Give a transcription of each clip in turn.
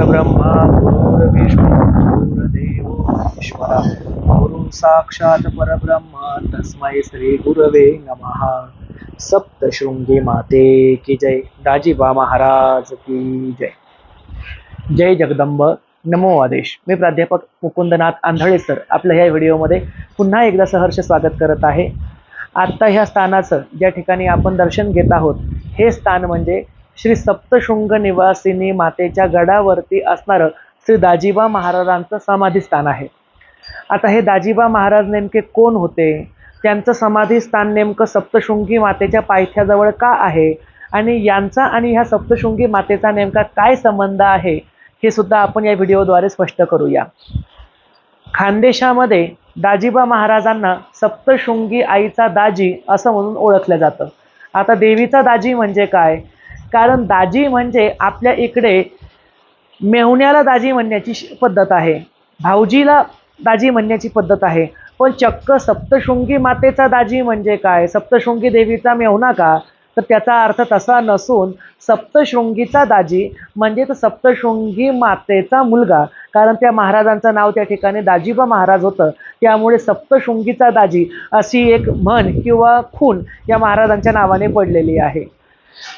गुरुर्ब्रह्मा गुरुर्विष्णू गुरुर्देवो महेश्वरा। गुरु साक्षात परब्रह्म तस्मै श्री गुरवे नमः। सप्तशृंगी माते की जय। दाजीबा महाराज की जय। जय जगदंब। नमो आदेश। मी प्राध्यापक मुकुंदनाथ आंधळे सर आपल्या ह्या व्हिडिओमध्ये पुन्हा एकदा सहर्ष स्वागत करत आहे. आत्ता ह्या स्थानाचं ज्या ठिकाणी आपण दर्शन घेत आहोत हे स्थान म्हणजे श्री सप्तशृंग निवासिनी मातेच्या गडावरती असणारं श्री दाजीबा महाराजांचं समाधी स्थान आहे. आता हे दाजीबा महाराज नेमके कोण होते? त्यांचं समाधी स्थान नेमकं सप्तशृंगी मातेच्या पायथ्याजवळ का आहे? आणि यांचा आणि ह्या सप्तशृंगी मातेचा नेमका काय संबंध आहे? हे सुद्धा आपण या व्हिडिओद्वारे स्पष्ट करूया. खानदेशामध्ये दाजीबा महाराजांना सप्तशृंगी आईचा दाजी असं म्हणून ओळखलं जातं. आता देवीचा दाजी म्हणजे काय? कारण दाजी म्हणजे आपल्या इकडे मेहुण्याला दाजी म्हणण्याची श- पद्धत आहे. भाऊजीला दाजी म्हणण्याची पद्धत आहे. पण चक्क सप्तशृंगी मातेचा दाजी म्हणजे काय? सप्तशृंगी देवीचा मेहुणा का? तर त्याचा अर्थ तसा नसून सप्तशृंगीचा दाजी म्हणजे तर सप्तशृंगी मातेचा मुलगा. कारण त्या महाराजांचं नाव त्या ठिकाणी दाजीबा महाराज होतं. त्यामुळे सप्तशृंगीचा दाजी अशी एक म्हण किंवा खून या महाराजांच्या नावाने पडलेली आहे.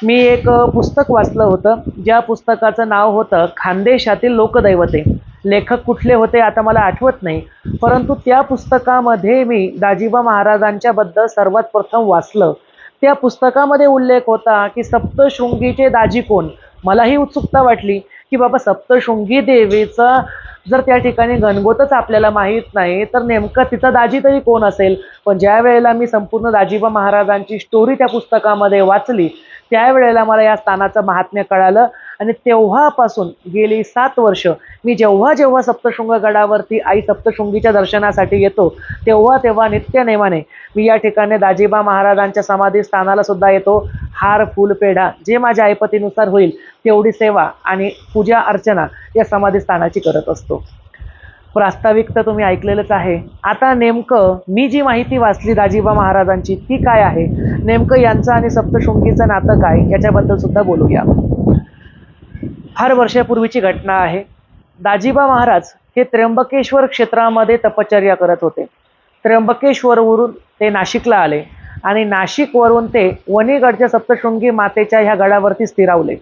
मी एक पुस्तक वाचलं होतं. ज्या पुस्तकाचं नाव होतं खानदेशातील लोकदैवते. लेखक कुठले होते आता मला आठवत नाही. परंतु त्या पुस्तकामध्ये मी दाजीबा महाराजांच्याबद्दल सर्वात प्रथम वाचलं. त्या पुस्तकामध्ये उल्लेख होता की सप्तशृंगीचे दाजी कोण? मलाही उत्सुकता वाटली की बाबा सप्तशृंगी देवीचं जर त्या ठिकाणी गणगोतच आपल्याला माहीत नाही तर नेमकं तिचा दाजी तरी कोण असेल? पण ज्या वेळेला मी संपूर्ण दाजीबा महाराजांची स्टोरी त्या पुस्तकामध्ये वाचली त्यावेळेला मला या स्थानाचं महात्म्य कळालं. आणि तेव्हापासून गेली सात वर्ष मी जेव्हा जेव्हा सप्तशृंग गडावरती आई सप्तशृंगीच्या दर्शनासाठी येतो तेव्हा तेव्हा नित्यनेमाने मी या ठिकाणी दाजीबा महाराजांच्या समाधी स्थानाला सुद्धा येतो. हार फुल पेढा जे माझ्या ऐपतीनुसार होईल तेवढी सेवा आणि पूजा अर्चना या समाधी स्थानाची करत असतो. हो, प्रास्ताविक तर तुम्ही ऐकलेलंच आहे. आता नेमकं मी जी माहिती वाचली दाजीबा महाराजांची ती काय आहे? नेमकं यांचं आणि सप्तशृंगीचं नातं काय? याच्याबद्दल सुद्धा बोलूया. फार वर्षापूर्वीची घटना आहे. दाजीबा महाराज हे त्र्यंबकेश्वर क्षेत्रामध्ये तपश्चर्या करत होते. त्र्यंबकेश्वरवरून ते नाशिकला आले आणि नाशिकवरून ते वणीगडच्या सप्तशृंगी मातेच्या ह्या गडावरती स्थिरावले.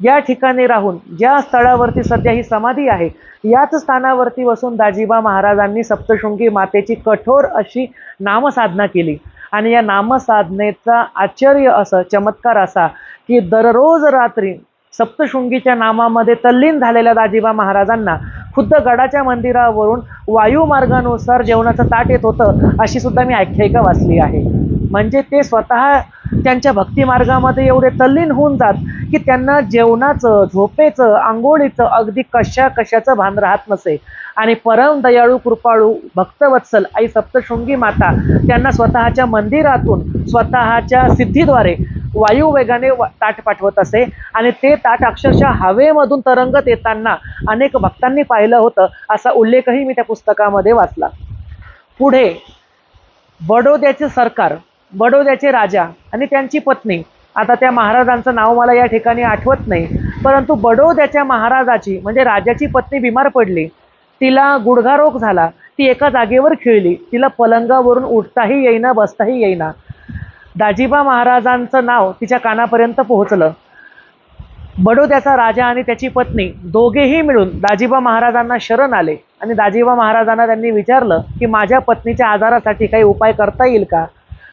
या ठिकाणी राहून ज्या स्थळावरती सध्या ही समाधी आहे याच स्थानावरती बसून दाजीबा महाराजांनी सप्तशृंगी मातेची कठोर अशी नामसाधना केली. आणि या नामसाधनेचा आश्चर्य असं चमत्कार असा की दररोज रात्री सप्तशृंगीच्या नामामध्ये तल्लीन झालेल्या दाजीबा महाराजांना खुद्द गडाच्या मंदिरावरून वायुमार्गानुसार जेवणाचं ताट येत होतं अशी सुद्धा मी आख्यायिका वाचली आहे. म्हणजे ते स्वतः त्यांच्या भक्तिमार्गामध्ये एवढे तल्लीन होऊन जात की त्यांना जेवणाचं झोपेचं आंघोळीचं अगदी कशा कशाचं भान राहत नसे. आणि परम दयाळू कृपाळू भक्तवत्सल आई सप्तशृंगी माता त्यांना स्वतःच्या मंदिरातून स्वतःच्या सिद्धीद्वारे वायुवेगाने वा- ताट पाठवत असे. आणि ते ताट अक्षरशः हवेमधून तरंगत येताना अनेक भक्तांनी पाहिलं होतं असा उल्लेखही मी त्या पुस्तकामध्ये वाचला. पुढे बडोद्याचे सरकार बडोद्याचे राजा आणि त्यांची पत्नी आता त्या महाराजांचं नाव मला या ठिकाणी आठवत नाही. परंतु बडोद्याच्या महाराजाची म्हणजे राजाची पत्नी बिमार पडली. तिला गुडघारोग झाला. ती एका जागेवर खिळली. तिला पलंगावरून उठताही येईना बसताही येईना. दाजीबा महाराजांचं नाव तिच्या कानापर्यंत पोहोचलं. बडोद्याचा राजा आणि त्याची पत्नी दोघेही मिळून दाजीबा महाराजांना शरण आले. आणि दाजीबा महाराजांना त्यांनी विचारलं की माझ्या पत्नीच्या आजारासाठी काही उपाय करता येईल का?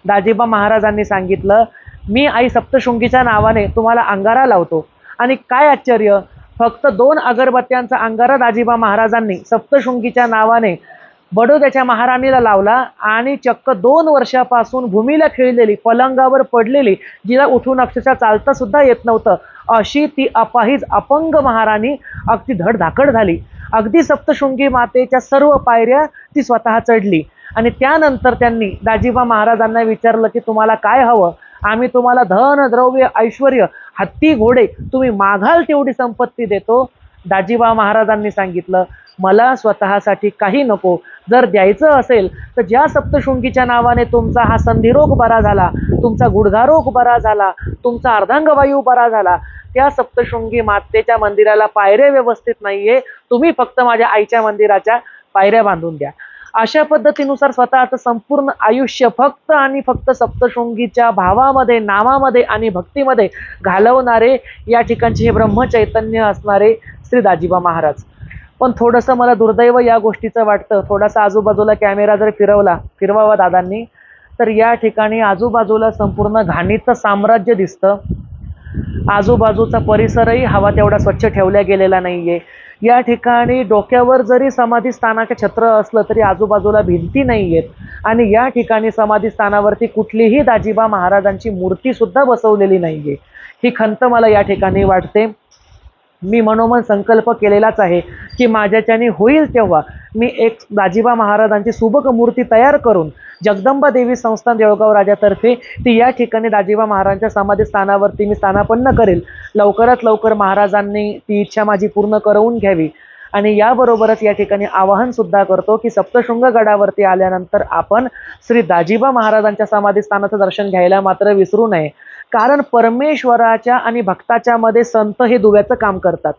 दाजीबा महाराजांनी सांगितलं मी आई सप्तशृंगीच्या नावाने तुम्हाला अंगारा लावतो. आणि काय आश्चर्य फक्त दोन अगरबत्त्यांचा अंगारा दाजीबा महाराजांनी सप्तशृंगीच्या नावाने बडोद्याच्या महाराणीला लावला आणि चक्क दोन वर्षापासून भूमीला खेळलेली पलंगावर पडलेली जिला उठून अक्षरशः चालता सुद्धा येत नव्हतं. अशी ती अपाहिज अपंग महाराणी अगदी धडधाकड झाली. अगदी सप्तशृंगी मातेच्या सर्व पायऱ्या ती स्वतः चढली. आणि त्यानंतर त्यांनी दाजीबा महाराजांना विचारलं की तुम्हाला काय हवं? आम्ही तुम्हाला धन द्रव्य ऐश्वर हत्ती घोडे तुम्ही मागाल तेवढी संपत्ती देतो. दाजीबा महाराजांनी सांगितलं मला स्वतःसाठी काही नको. जर द्यायचं असेल तर ज्या सप्तशृंगीच्या नावाने तुमचा हा संधिरोग बरा झाला तुमचा गुडघारोग बरा झाला तुमचा अर्धांगवायू बरा झाला त्या सप्तशृंगी मातेच्या मंदिराला पायऱ्या व्यवस्थित नाहीये. तुम्ही फक्त माझ्या आईच्या मंदिराच्या पायऱ्या बांधून द्या. अशा पद्धतीनुसार स्वतःचं संपूर्ण आयुष्य फक्त आणि फक्त सप्तशृंगीच्या भावामध्ये नामामध्ये आणि भक्तीमध्ये घालवणारे या ठिकाणचे हे ब्रह्मचैतन्य असणारे श्री दाजीबा महाराज. पण थोडंसं मला दुर्दैव या गोष्टीचं वाटतं. थोडासा आजूबाजूला कॅमेरा जर फिरवला फिरवावा दादांनी तर या ठिकाणी आजूबाजूला संपूर्ण घाणीचं साम्राज्य दिसतं. आजूबाजूचा परिसरही हवा तेवढा स्वच्छ ठेवला गेलेला नाहीये. या ठिकाणी डोक्यावर जरी समाधी स्थानाचे छत्र असलं तरी आजूबाजूला भिंती नाही आहेत आणि या ठिकाणी समाधी स्थानावरती कुठलीही दाजीबा महाराजांची मूर्ती सुद्धा बसवलेली नाहीये. ही खंत मला या ठिकाणी वाटते. मी मनोमन संकल्प केलेलाच आहे की माझ्याच्याने होईल तेव्हा मी एक दाजीबा महाराजांची सुबक मूर्ती तयार करून जगदंबा देवी संस्थान देवगाव राजातर्फे ती या ठिकाणी दाजीबा महाराजांच्या समाधी स्थानावरती मी स्थानापन्न करेल. लवकरात लवकर महाराजांनी ती इच्छा माझी पूर्ण करवून घ्यावी. आणि याबरोबरच या ठिकाणी आवाहन सुद्धा करतो की सप्तशृंग गडावरती आल्यानंतर आपण श्री दाजीबा महाराजांच्या समाधी स्थानाचं दर्शन घ्यायला मात्र विसरू नये. कारण परमेश्वराच्या आणि भक्ताच्या मध्ये संत हे दुव्याचं काम करतात.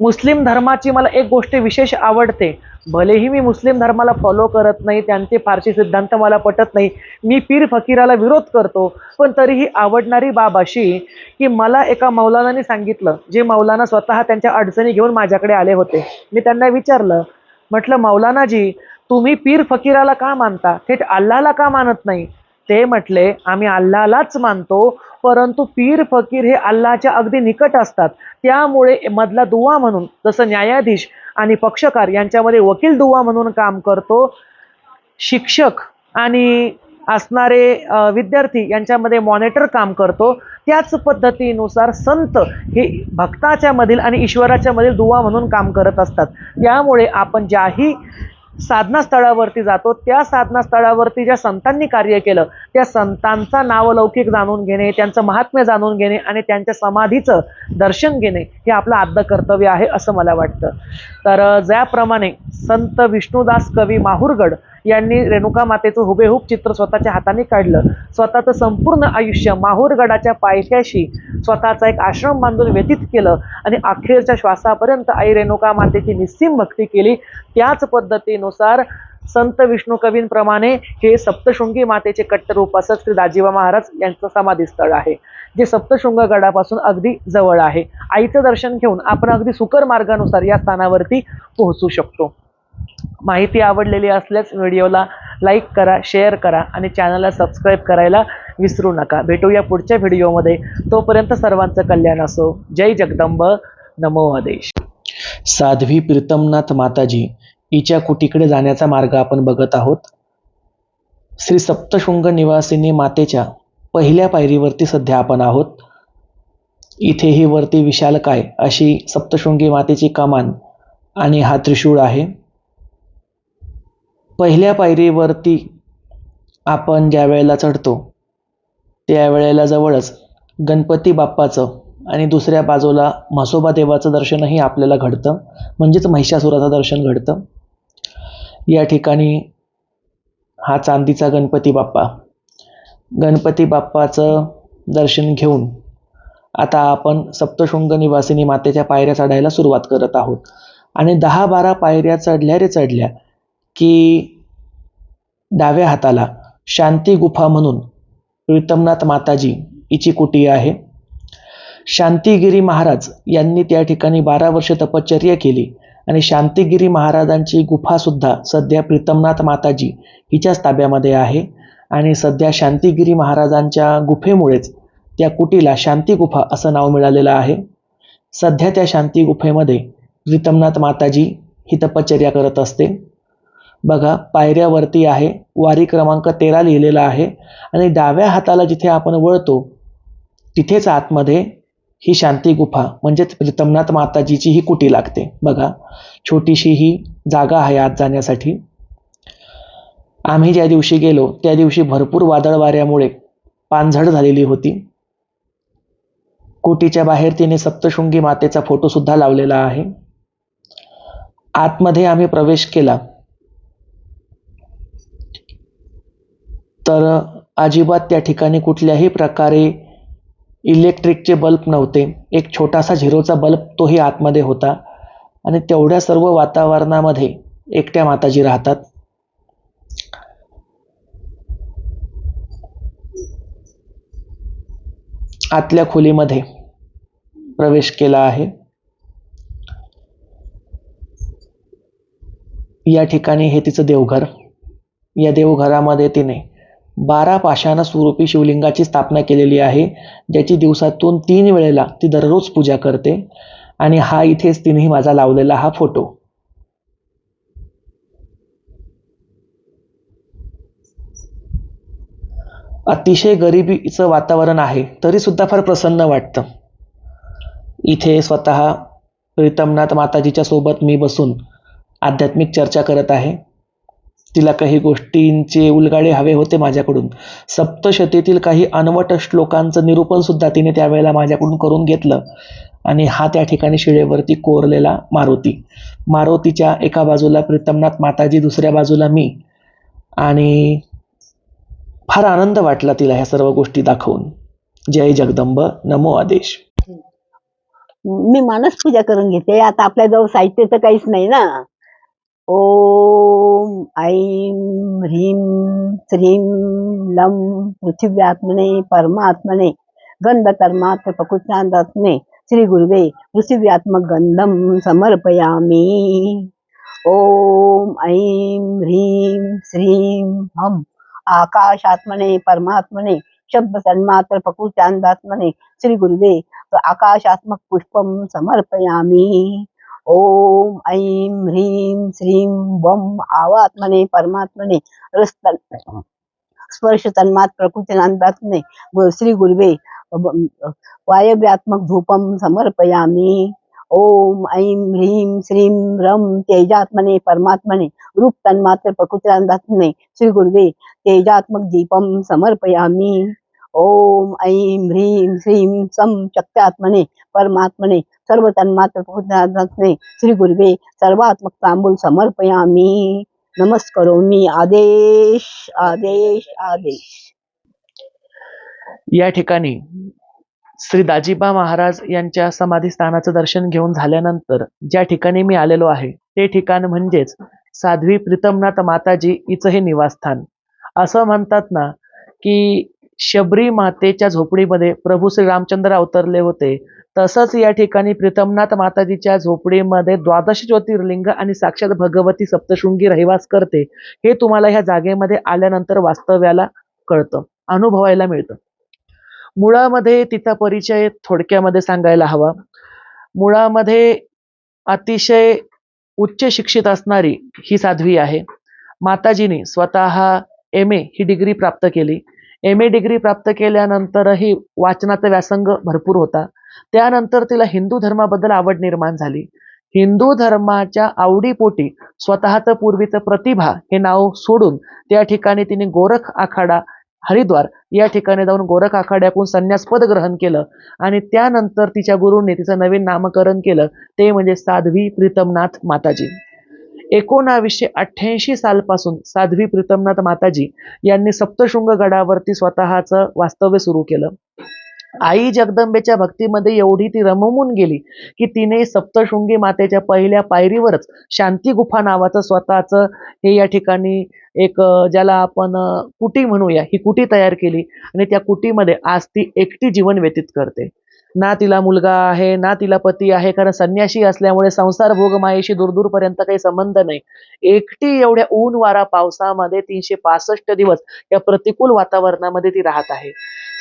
मुस्लिम धर्माची मला एक गोष्ट विशेष आवडते. भलेही मी मुस्लिम धर्माला फॉलो करत नाही त्यांचे फारसे सिद्धांत मला पटत नाही. मी पीर फकीराला विरोध करतो पण तरीही आवडणारी बाब अशी की मला एका मौलानाने सांगितलं जे मौलाना स्वतः त्यांच्या अडचणी घेऊन माझ्याकडे आले होते. मी त्यांना विचारलं म्हटलं मौलानाजी तुम्ही पीर फकीराला का मानता? थेट अल्लाला का मानत नाही? ते म्हटले आम्ही अल्लालाच मानतो परंतु पीर फकीर हे अल्लाच्या अगदी निकट असतात. त्यामुळे मधला दुवा म्हणून जसं न्यायाधीश आणि पक्षकार यांच्यामध्ये वकील दुवा म्हणून काम करतो शिक्षक आणि असणारे विद्यार्थी यांच्यामध्ये मॉनिटर काम करतो त्याच पद्धतीनुसार संत हे भक्ताच्या मधील आणि ईश्वराच्या मधील दुवा म्हणून काम करत असतात. त्यामुळे आपण ज्याही साधनास्थळावरती जातो. त्या साधनास्थळावरती ज्या संतांनी कार्य केलं त्या संतांचा नावलौकिक जाणून घेणे त्यांचं महात्म्य जाणून घेणे आणि त्यांच्या समाधीचं दर्शन घेणे हे आपलं आद्य कर्तव्य आहे असं मला वाटतं. तर ज्याप्रमाणे संत विष्णुदास कवी माहुरगड यांनी रेणुका मातेचं हुबेहूब चित्र स्वतःच्या हाताने काढलं. स्वतःचं संपूर्ण आयुष्य माहूरगडाच्या पायथ्याशी स्वतःचा एक आश्रम बांधून व्यतीत केलं आणि अखेरच्या श्वासापर्यंत आई रेणुका मातेची निस्सीम भक्ती केली. त्याच पद्धतीनुसार संत विष्णू कवींप्रमाणे हे सप्तशृंगी मातेचे कट्टर उपासक श्री दाजीबा महाराज यांचं समाधीस्थळ आहे जे सप्तशृंग गडापासून अगदी जवळ आहे. आईचं दर्शन घेऊन आपण अगदी सुकर मार्गानुसार या स्थानावरती पोहोचू शकतो. माहिती आवडलेली असल्यास व्हिडिओला लाईक करा शेअर करा आणि चॅनलला सबस्क्राईब करायला विसरू नका. भेटूया पुढच्या व्हिडिओमध्ये. तोपर्यंत सर्वांचं कल्याण असो. जय जगदंब. नमो आदेश. साध्वी प्रीतमनाथ माताजी हिच्या कुटीकडे जाण्याचा मार्ग आपण बघत आहोत. श्री सप्तशृंग निवासिनी मातेच्या पहिल्या पायरीवरती सध्या आपण आहोत. इथे ही वरती विशालकाय अशी सप्तशृंगी मातेची कमान आणि हा त्रिशूळ आहे. पहिल्या पायरीवरती आपण ज्या वेळेला चढतो त्यावेळेला जवळच गणपती बाप्पाचं आणि दुसऱ्या बाजूला म्हसोबा देवाचं दर्शनही आपल्याला घडतं. म्हणजेच महिषासुराचं दर्शन घडतं. या ठिकाणी हा चांदीचा गणपती बाप्पा. गणपती बाप्पाचं दर्शन घेऊन आता आपण सप्तशृंग निवासिनी मातेच्या पायऱ्या चढायला सुरुवात करत आहोत. आणि दहा बारा पायऱ्या चढल्या रे चढल्या की डाव्या हाताला शांती गुफा म्हणून प्रीतमनाथ माताजी हिची कुटी आहे. शांतिगिरी महाराज यांनी त्या ठिकाणी बारा वर्ष तपश्चर्या केली आणि शांतिगिरी महाराजांची गुफासुद्धा सध्या प्रीतमनाथ माताजी हिच्याच ताब्यामध्ये आहे आणि सध्या शांतिगिरी महाराजांच्या गुफेमुळेच त्या कुटीला शांती गुफा असं नाव मिळालेलं आहे. सध्या त्या शांती गुफेमध्ये प्रीतमनाथ माताजी ही तपश्चर्या करत असते. बघा पायऱ्यावरती आहे वारी क्रमांक तेरा लिहिलेला आहे आणि डाव्या हाताला जिथे आपण वळतो तिथेच आतमध्ये ही शांती गुफा म्हणजेच प्रीतमनाथ माताजीची ही कुटी लागते. बघा छोटीशी ही जागा आहे आत जाण्यासाठी. आम्ही ज्या दिवशी गेलो त्या दिवशी भरपूर वादळ वाऱ्यामुळे पानझड झालेली होती. कुटीच्या बाहेर तिने सप्तशृंगी मातेचा फोटोसुद्धा लावलेला आहे. आतमध्ये आम्ही प्रवेश केला. तर अजिबात त्या ठिकाणी कुठल्याही प्रकारे इलेक्ट्रिकचे बल्ब नव्हते. एक छोटासा झिरोचा बल्ब तोही आतमध्ये होता. आणि तेवढ्या सर्व वातावरणामध्ये एकट्या माताजी राहतात. आतल्या खोलीमध्ये प्रवेश केला आहे. या ठिकाणी हे तिचं देवघर. या देवघरामध्ये तिने बारा पाषाण स्वरूपी शिवलिंगाची स्थापना केलेली आहे ज्याची दिवसातून तीन वेळेला ती दररोज पूजा करते. आणि हा इथेच तिनेही माझा लावलेला हा फोटो. अतिशय गरिबीचं वातावरण आहे तरी सुद्धा फार प्रसन्न वाटतं. इथे स्वतः प्रीतमनाथ माताजीच्या सोबत मी बसून आध्यात्मिक चर्चा करत आहे. तिला काही गोष्टींचे उलगाडे हवे होते माझ्याकडून. सप्तशतीतील काही अनवट श्लोकांचं निरूपण सुद्धा तिने त्यावेळेला माझ्याकडून करून घेतलं आणि हा त्या ठिकाणी शिळेवरती कोरलेला मारुती. मारुतीच्या एका बाजूला प्रीतमनाथ माताजी दुसऱ्या बाजूला मी. आणि फार आनंद वाटला तिला ह्या सर्व गोष्टी दाखवून. जय जगदंब नमो आदेश. मी मानस पूजा करून घेते. आता आपल्याजवळ साहित्य तर काहीच नाही ना. ओम ऐं ह्रीं श्रीं लं पृथिव्यात्मने परमात्मने गंधकर्मात्र प्रकृत्यात्मने श्री गुरुवे पृथिव्यात्मक गंधम समर्पयामी। ओम ऐं ह्रीं श्रीं हम आकाशात्मने परमात्मने शब्द तन्मात्र प्रकृत्यात्मने श्री गुरुवे आकाशात्मक पुष्पम समर्पयामी। ओम ऐं ह्रीं श्रीं वम आवात्मने परमात्मने स्पर्श तन्मात प्रकृतीनांदात्मने व श्री गुरुवे वायव्यात्मक धूपम समर्पयामी। ओम ऐं ह्रीं श्रीं रम तेजात्मने परमात्मने रूप तन्मात्र प्रकृतीनांदात्मने श्री गुरुवे तेजात्मक दीपम समर्पयामी। ओम ऐं ह्रीं श्रीं सम शक्त्यात्मने परमात्मने सर्व तन्मात्र प्रकृतीनांदात्मने श्री गुरुवे सर्वात्मक तांबूल समर्पयामी। नमस्करोमी। आदेश आदेश आदेश। या ठिकाणी श्री दाजीबा महाराज यांच्या समाधी स्थानाचं दर्शन घेऊन झाल्यानंतर ज्या ठिकाणी मी आलेलो आहे ते ठिकाण म्हणजेच साध्वी प्रीतमनाथ माताजी हिचं हे निवासस्थान. असं म्हणतात ना की शबरी मातेच्या झोपडीमध्ये प्रभू श्री रामचंद्र अवतरले होते. तसंच या ठिकाणी प्रीतमनाथ माताजीच्या झोपडीमध्ये द्वादश ज्योतिर्लिंग आणि साक्षात भगवती सप्तशृंगी रहिवास करते. हे तुम्हाला ह्या जागेमध्ये आल्यानंतर वास्तव्याला कळतं. अनुभवायला मिळतं. मुळामध्ये तिचा परिचय थोडक्यामध्ये सांगायला हवा. मुळामध्ये अतिशय उच्च शिक्षित असणारी ही साध्वी आहे. माताजीने स्वतः एम ए ही डिग्री प्राप्त केली. एम ए डिग्री प्राप्त केल्यानंतरही वाचनाचा व्यासंग भरपूर होता. त्यानंतर तिला हिंदू धर्माबद्दल आवड निर्माण झाली. हिंदू धर्माच्या आवडीपोटी स्वतःचं पूर्वीचं प्रतिभा हे नाव सोडून त्या ठिकाणी तिने गोरख आखाडा हरिद्वार या ठिकाणी जाऊन गोरख आखाड्यातून संन्यासपद ग्रहण केलं आणि त्यानंतर तिच्या गुरूंनी तिचं नवीन नामकरण केलं. ते म्हणजे साध्वी प्रीतमनाथ माताजी. एकोणावीसशे अठ्ठ्याऐंशी सालपासून साध्वी प्रीतमनाथ माताजी यांनी सप्तशृंग गडावरती स्वतःचं वास्तव्य सुरू केलं. आई जगदंबेच्या भक्तीमध्ये एवढी ती रमवून गेली की तिने सप्तशृंगी मातेच्या पहिल्या पायरीवरच शांती गुफा नावाचं स्वतःचं हे या ठिकाणी एक ज्याला आपण कुटी म्हणूया ही कुटी तयार केली आणि त्या कुटीमध्ये आज ती एकटी जीवन व्यतीत करते. ना तिला मुलगा आहे ना तिला पती आहे कारण संन्याशी असल्यामुळे संसार भोगमायेशी दूरदूरपर्यंत काही संबंध नाही. एकटी एवढ्या ऊन वारा पावसामध्ये तीनशे पासष्ट दिवस या प्रतिकूल वातावरणामध्ये ती राहत आहे.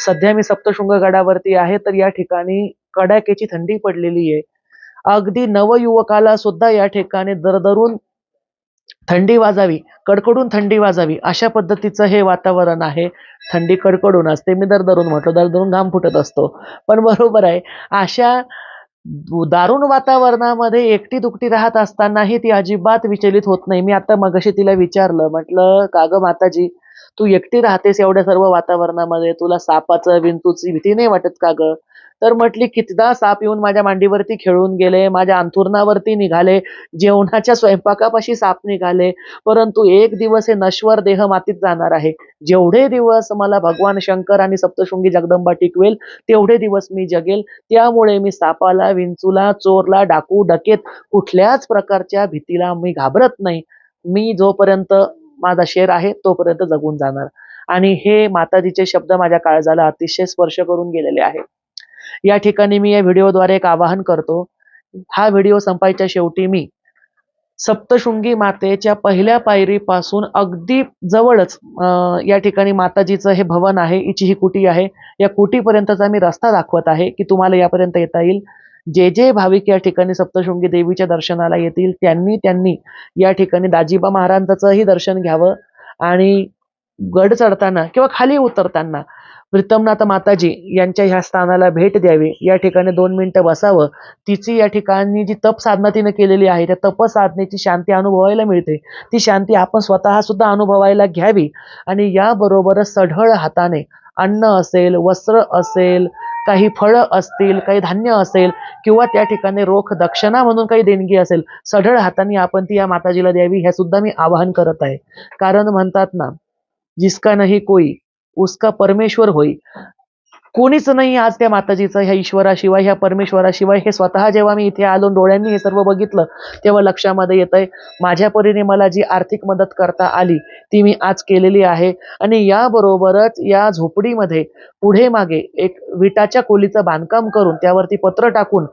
सध्या मी सप्तशृंग गडावरती आहे तर या ठिकाणी कडाक्याची थंडी पडलेली आहे. अगदी नवयुवकाला सुद्धा या ठिकाणी दरदरून थंडी वाजावी कडकडून थंडी वाजावी अशा पद्धतीचं हे वातावरण आहे. थंडी कडकडून असते. मी दरदरून म्हटलं दरदरून घाम फुटत असतो. पण बरोबर आहे अशा दारुण वातावरणामध्ये एकटी दुकटी राहत असतानाही ती अजिबात विचलित होत नाही. मी आता मगाशी तिला विचारलं म्हटलं का गं माताजी तू एकटी राहतेस एवढ्या सर्व वातावरणामध्ये? तुला सापाचं विंतूची भीती नाही वाटत का ग? तर म्हटली कितीदा साप येऊन माझ्या मांडीवरती खेळून गेले माझ्या अंथुरणावरती निघाले जेवणाच्या स्वयंपाकापाशी साप निघाले परंतु एक दिवस हे नश्वर देह मातीत जाणार आहे. जेवढे दिवस मला भगवान शंकर आणि सप्तशृंगी जगदंबा टिकवेल तेवढे दिवस मी जगेल. त्यामुळे मी सापाला विंचूला चोरला डाकू डकेत कुठल्याच प्रकारच्या भीतीला मी घाबरत नाही. मी जोपर्यंत माझा शेर आहे तोपर्यंत जगून जाणार. आणि हे माताजीचे शब्द माझ्या काळजाला अतिशय स्पर्श करून गेलेले आहे या ठिकाणी मी या व्हिडिओद्वारे एक आवाहन करतो हा व्हिडिओ संपायच्या शेवटी मी सप्तशृंगी मातेच्या पहिल्या पायरीपासून अगदी जवळच या ठिकाणी माताजीचं हे भवन आहे हिची ही कुटी आहे या कुटीपर्यंतचा मी रस्ता दाखवत आहे की तुम्हाला यापर्यंत येता येईल. जे जे भाविक या ठिकाणी सप्तशृंगी देवीच्या दर्शनाला येतील त्यांनी त्यांनी या ठिकाणी दाजीबा महाराजांचंही दर्शन घ्यावं आणि गड चढताना किंवा खाली उतरताना प्रीतमनाथ माताजी यांच्या ह्या स्थानाला भेट द्यावी. या ठिकाणी दोन मिनिटं बसावं. तिची या ठिकाणी जी तप साधना तिने केलेली आहे त्या तप साधनेची शांती अनुभवायला मिळते. ती शांती आपण स्वतः सुद्धा अनुभवायला घ्यावी. आणि याबरोबरच सढळ हाताने अन्न असेल वस्त्र असेल काही फळं असतील काही धान्य असेल किंवा त्या ठिकाणी रोख दक्षिणा म्हणून काही देणगी असेल सढळ हाताने आपण ती या माताजीला द्यावी हे सुद्धा मी आवाहन करत आहे. कारण म्हणतात ना जिसका नाही कोई उसका परमेश्वर होई। कोणीच नाही आज त्या माताजीचं ह्या ईश्वराशिवाय ह्या परमेश्वराशिवाय हे स्वतः जेव्हा मी इथे आलो डोळ्यांनी हे सर्व बघितलं तेव्हा लक्षामध्ये येतंय माझ्या परीने मला जी आर्थिक मदत करता आली ती मी आज केलेली आहे. आणि याबरोबरच या झोपडीमध्ये पुढे मागे एक विटाच्या खोलीचं बांधकाम करून त्यावरती पत्र टाकून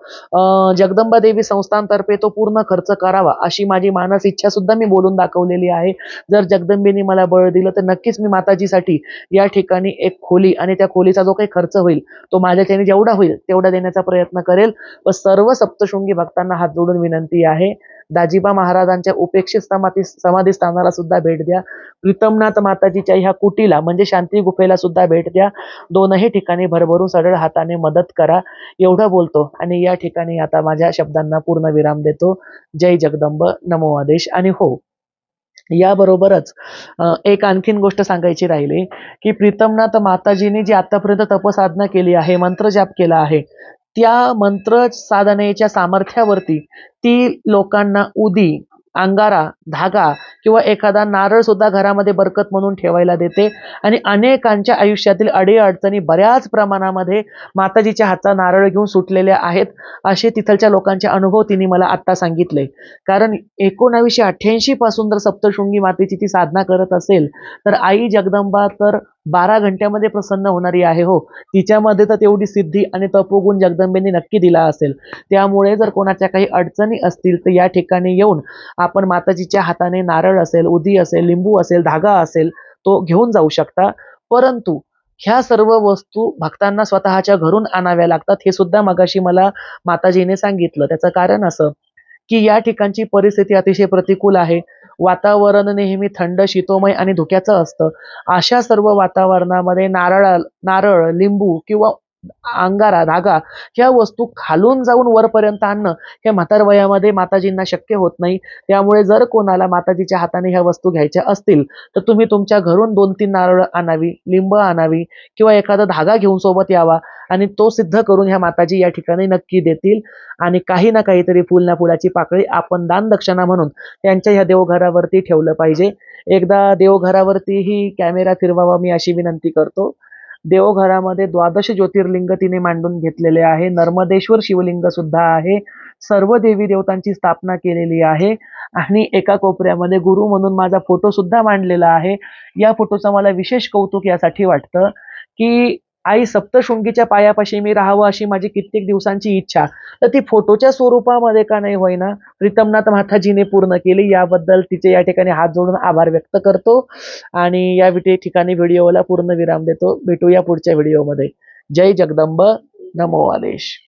जगदंबा देवी संस्थांतर्फे तो पूर्ण खर्च करावा अशी माझी मानस इच्छा सुद्धा मी बोलून दाखवलेली आहे. जर जगदंबेने मला बळ दिलं तर नक्कीच मी माताजीसाठी या ठिकाणी एक खोली आणि त्या खोलीचा जो काही खर्च होईल तो माझ्याच्याने जेवढा होईल तेवढा देण्याचा प्रयत्न करेल. व सर्व सप्तशृंगी भक्तांना हात जोडून विनंती आहे. दाजीबा महाराजांच्या उपेक्षित समाधी समाधी स्थानाला सुद्धा भेट द्या. प्रीतमनाथ माताजीच्या ह्या कुटीला म्हणजे शांती गुफेला सुद्धा भेट द्या. दोनही ठिकाणी भरभरून सरळ हाताने मदत करा. एवढं बोलतो आणि या ठिकाणी आता माझ्या शब्दांना पूर्ण विराम देतो. जय जगदंब नमो आदेश आणि हो. याबरोबरच एक आणखीन गोष्ट सांगायची राहिली की प्रीतमनाथ माताजीने जी आतापर्यंत तपसाधना केली आहे मंत्रजाप केला आहे त्या मंत्र साधनेच्या सामर्थ्यावरती ती लोकांना उदी अंगारा धागा किंवा एखादा नारळ सुद्धा घरामध्ये बरकत म्हणून ठेवायला देते. आणि अनेकांच्या आयुष्यातील अडीअडचणी बऱ्याच प्रमाणामध्ये माताजीच्या हातचा नारळ घेऊन सुटलेल्या आहेत असे तिथलच्या लोकांचे अनुभव तिने मला आत्ता सांगितले. कारण एकोणावीसशे अठ्ठ्याऐंशी पासून जर सप्तशृंगी मातेची ती साधना करत असेल तर आई जगदंबा तर बारा घंट्यामध्ये प्रसन्न होणारी आहे हो. तिच्यामध्ये तर तेवढी सिद्धी आणि तपोगुण जगदंबेने नक्की दिला असेल. त्यामुळे जर कोणाच्या काही अडचणी असतील तर या ठिकाणी येऊन आपण माताजीच्या हाताने नारळ असेल उदी असेल लिंबू असेल धागा असेल तो घेऊन जाऊ शकता. परंतु ह्या सर्व वस्तू भक्तांना स्वतःच्या घरून आणाव्या लागतात. हे सुद्धा मगाशी मला माताजीने सांगितलं. त्याचं कारण असं की या ठिकाणची परिस्थिती अतिशय प्रतिकूल आहे. वातावरण नेहमी थंड शीतोमय आणि धुक्याचं असतं. अशा सर्व वातावरणामध्ये नारळ नारळ लिंबू किंवा अंगारा धागा ह्या वस्तू खालून जाऊन वरपर्यंत आणणं हे म्हातार वयामध्ये माताजींना शक्य होत नाही. त्यामुळे जर कोणाला माताजीच्या हाताने ह्या वस्तू घ्यायच्या असतील तर तुम्ही तुमच्या घरून दोन तीन नारळ आणावी लिंब आणावी किंवा एखादा धागा घेऊन सोबत यावा. आणि तो सिद्ध करून ह्या माताजी या ठिकाणी नक्की देतील. आणि काही ना काहीतरी फुल ना फुलाची पाकळी आपण दान दक्षिणा म्हणून त्यांच्या ह्या देवघरावरती ठेवलं पाहिजे. एकदा देवघरावरतीही कॅमेरा फिरवावा मी अशी विनंती करतो. देवघरामध्ये द्वादश ज्योतिर्लिंग तिने मांडून घेतलेले आहे. नर्मदेश्वर शिवलिंग सुद्धा आहे. सर्व देवी देवतांची स्थापना केलेली आहे. आणि एका कोपऱ्यामध्ये गुरु म्हणून माझा फोटो सुद्धा मांडलेला आहे. या फोटोचं मला विशेष कौतुक यासाठी वाटतं की आई सप्तशृंगीच्या पायापाशी मी राहावं अशी माझी कित्येक दिवसांची इच्छा. तर ती फोटोच्या स्वरूपामध्ये का नाही होईना प्रीतमनाथ माताजीने पूर्ण केली. याबद्दल तिचे या ठिकाणी हात जोडून आभार व्यक्त करतो. आणि या ठिकाणी व्हिडिओला पूर्ण विराम देतो. भेटूया पुढच्या व्हिडिओमध्ये. जय जगदंब. नमो आदेश.